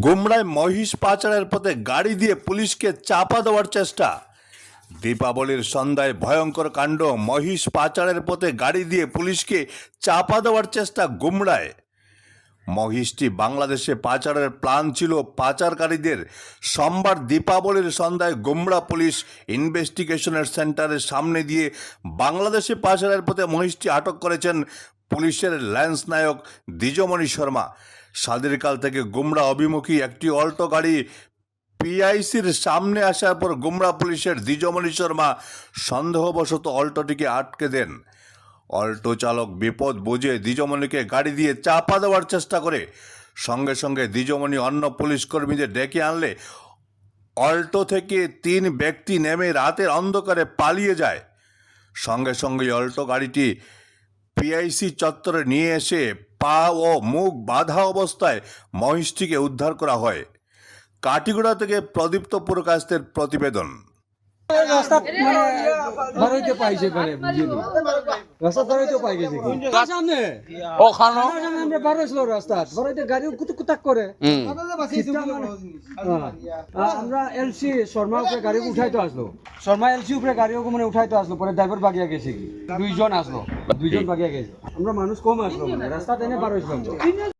গুমরায় মহিষ পাচারের পথে গাড়ি দিয়ে পুলিশকে চাপা দেওয়ার চেষ্টা। দীপাবলির সন্ধ্যায় ভয়ঙ্কর কাণ্ড, মহিষ পাচারের পথে গাড়ি দিয়ে পুলিশকে চাপা দেওয়ার চেষ্টা গুমরায়। মহিষটি বাংলাদেশে পাচারের প্ল্যান ছিল পাচারকারীদের। সোমবার দীপাবলির সন্ধ্যায় গুমরা পুলিশ ইনভেস্টিগেশনের সেন্টারের সামনে দিয়ে বাংলাদেশে পাচারের পথে মহিষটি আটক করেছেন পুলিশের ল্যান্স নায়ক দ্বিজমণি শর্মা। স্বাধীনকাল থেকে গুমরা অভিমুখী একটি অল্টো গাড়ি পিআইসির সামনে আসার পর গুমরা পুলিশের দ্বিজমণি শর্মা সন্দেহবশত অল্টোটিকে আটকে দেন। অল্টো চালক বিপদ বুঝে দ্বিজমণিকে গাড়ি দিয়ে চাপা দেওয়ার চেষ্টা করে। সঙ্গে সঙ্গে দ্বিজমণি অন্য পুলিশ কর্মীদের ডেকে আনলে অল্টো থেকে তিন ব্যক্তি নেমে রাতের অন্ধকারে পালিয়ে যায়। সঙ্গে সঙ্গে অল্টো গাড়িটি পিআইসি চত্বরে নিয়ে এসে পা ও মুখ বাঁধা অবস্থায় মহিষটিকে উদ্ধার করা হয়। কাটিগুড়া থেকে প্রদীপ্ত পুরকাস্তের প্রতিবেদন। রাস্তা মানে বারোইতে পাইছে বুঝিনি রাস্তা বারোইতে পাই গেছে কি সামনে ওখানো আমার সামনে আমরা বারোইছিল রাস্তা। বারোইতে গাড়ি কুতুক কুতাক করে। হ্যাঁ। আমরা এলসি শর্মা উপরে গাড়ি উঠাইতে আসলো। শর্মা এলসি উপরে গাড়ি মানে উঠাইতে আসলো। পরে ড্রাইভার বাগিয়া গেছে কি? দুইজন আসলো। দুইজন ভাগে গেছে আমরা মানুষ কম আসলো মানে রাস্তা টেনে বারোইছিলাম